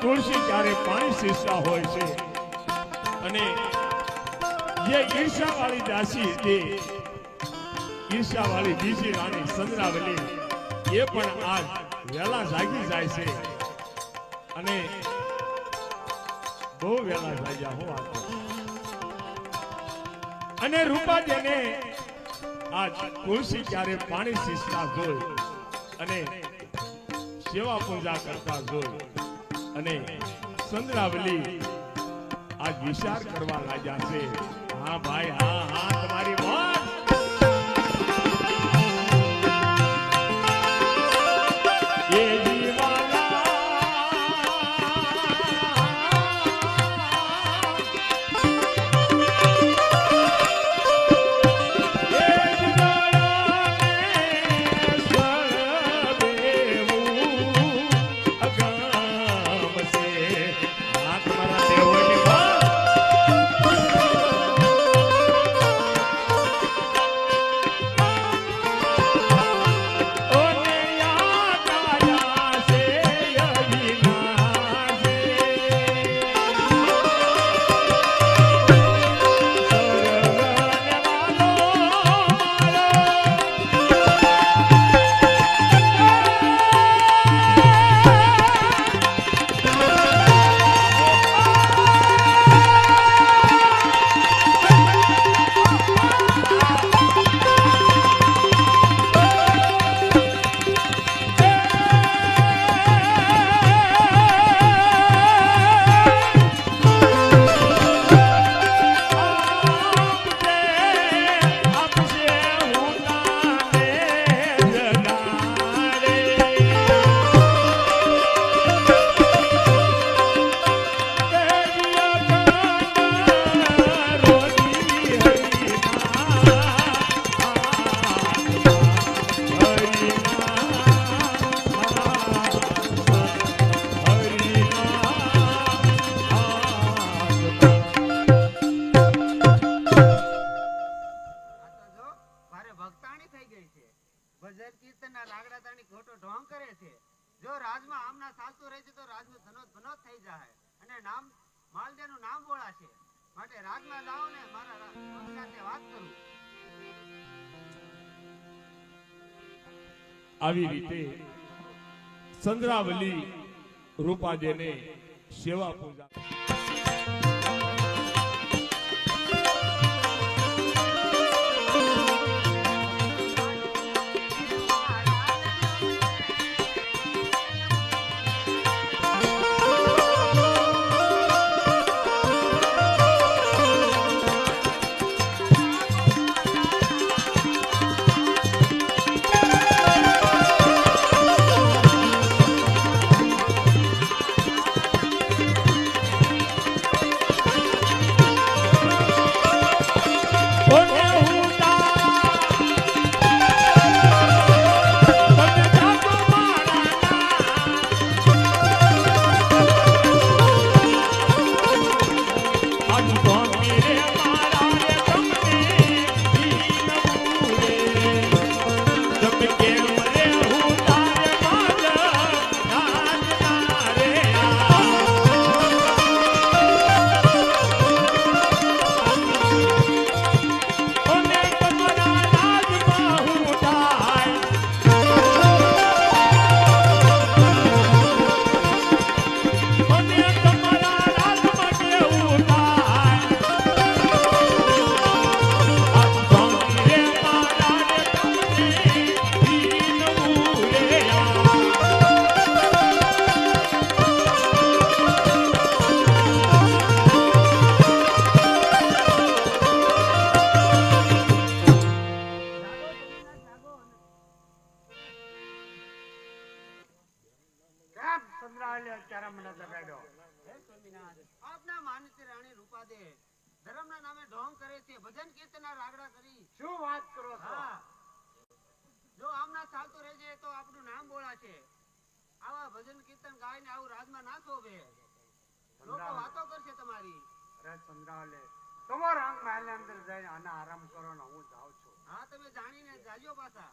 તુલસી ક્યારે પાણી સીસતા હોય છે? અને જે ઈર્ષા વાળી દાસી હતી ઈર્ષા વાળી બીજી રાણી સંદ્રાવલી એ પણ આજ વેલા જાગી જાય છે. અને બહુ વેલા જાગ્યા હું વાત અને રૂપા જેને આજ તુલસી ક્યારે પાણી સીસતા જોઈ અને સેવા પૂજા કરતા જોઈ અને સંદ્રાવલી આજ વિચાર કરવા લાગ્યા છે. હા ભાઈ, હા હા માલદેનું છે. માટે રાજમાં જાઓ ને મારા વાત કરું. આવી રીતે સંદ્રાવલી રૂપાજેને સેવા પૂજા કેમ સંભળાયેલી મને જગાડ્યો આપના માનસી રાણી રૂપાદે ધર્મના નામે ઢોંગ કરે છે ભજન કીર્તનના લાગડા કરી. શું વાત કરો છો? જો આમના ચાલતું રહેશે તો આપણું નામ બોલાશે. આવા ભજન કીર્તન ગાઈને આવું રાજમાં ના શોભે લોકો વાતો કરશે તમારી. અરે મહેલ અંદર જઈને આને આરામ કરો ને હું જાઉં છું. હા તમે જાણીને જાજો પાછા.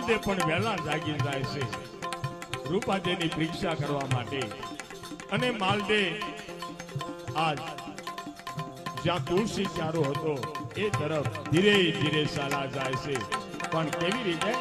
માલદે પણ વહેલા જાગી જાય છે. રૂપાદેની પરીક્ષા કરવા માટે. અને માલદે આજ જ્યાં તુલસી ચારો હતો, એ તરફ ધીરે ધીરે ચાલા જાય છે. પણ કેવી રીતે?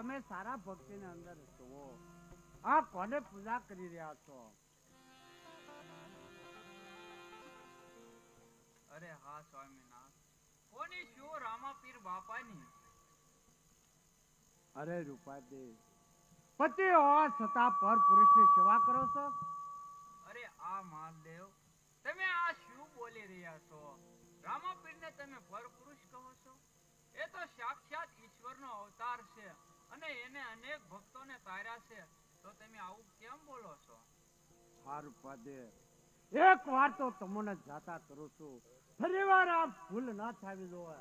તમે સારા ભક્તિની અંદર છો આ કોને પૂજા કરી રહ્યા છો? અરે હા સ્વામીનાથ. કોની શું રામાપીર બાપાની? અરે રૂપાદે પતિ હોવા છતાં પર પુરુષની સેવા કરો છો? અરે આ મહાદેવ તમે આ શું બોલી રહ્યા છો? રામાપીરને તમે પરપુરુષ કહો છો? એ તો સાક્ષાત ઈશ્વરનો અવતાર છે. અને એને અનેક ભક્તોને તાર્યા છે. તો તમે આવું કેમ બોલો છો? હા પાદે, એક વાર તો તમને જાતા કરું છું. ફરી વાર આ ભૂલ ના થાવી જોવે